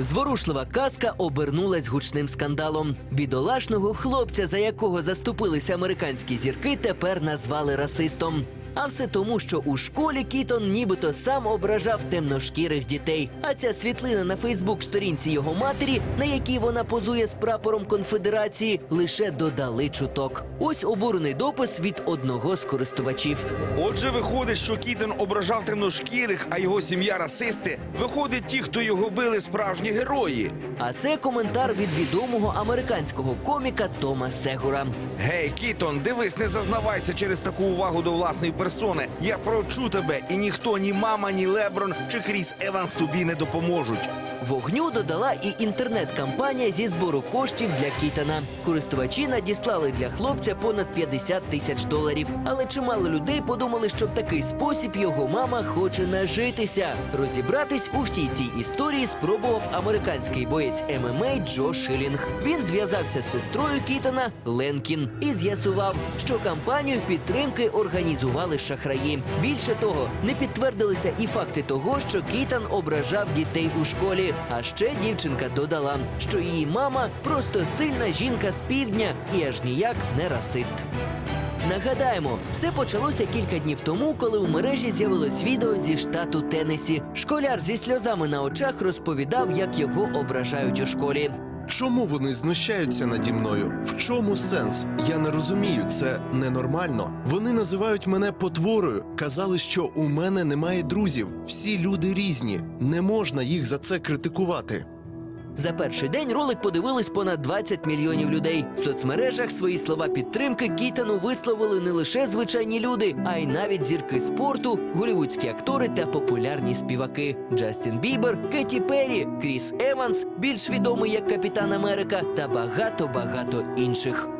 Зворушлива казка обернулась гучним скандалом. Бідолашного хлопця, за якого заступилися американські зірки, тепер назвали расистом. А все тому, що у школі Кітон нібито сам ображав темношкірих дітей. А ця світлина на Фейсбук-сторінці його матері, на якій вона позує з прапором конфедерації, лише додали чуток. Ось обурений допис від одного з користувачів. Отже, виходить, що Кітен ображав темношкірих, а його сім'я расисти. Виходить, ті, хто його били, справжні герої. А це коментар від відомого американського коміка Тома Сегура. Гей, Кітон, дивись, не зазнавайся через таку увагу до власної персони. Я прочу тебе, і ніхто, ні мама, ні Леброн чи Кріс Еванс тобі не допоможуть. Вогню додала і інтернет-кампанія зі збору коштів для Кітана. Користувачі надіслали для хлопця понад 50 тисяч доларів. Але чимало людей подумали, що в такий спосіб його мама хоче нажитися. Розібратись у всій цій історії спробував американський боєць ММА Джо Шилінг. Він зв'язався з сестрою Кітана Ленкін і з'ясував, що кампанію підтримки організували шахраї. Більше того, не підтвердилися і факти того, що Кітан ображав дітей у школі. А ще дівчинка додала, що її мама просто сильна жінка з півдня і аж ніяк не расист. Нагадаємо, все почалося кілька днів тому, коли у мережі з'явилось відео зі штату Теннесі. Школяр зі сльозами на очах розповідав, як його ображають у школі. Чому вони знущаються наді мною? В чому сенс? Я не розумію, це ненормально. Вони називають мене потворою. Казали, що у мене немає друзів. Всі люди різні. Не можна їх за це критикувати. За перший день ролик подивились понад 20 мільйонів людей. В соцмережах свої слова підтримки Кітану висловили не лише звичайні люди, а й навіть зірки спорту, голівудські актори та популярні співаки: Джастін Бібер, Кеті Перрі, Кріс Еванс, більш відомий як Капітан Америка, та багато багато інших.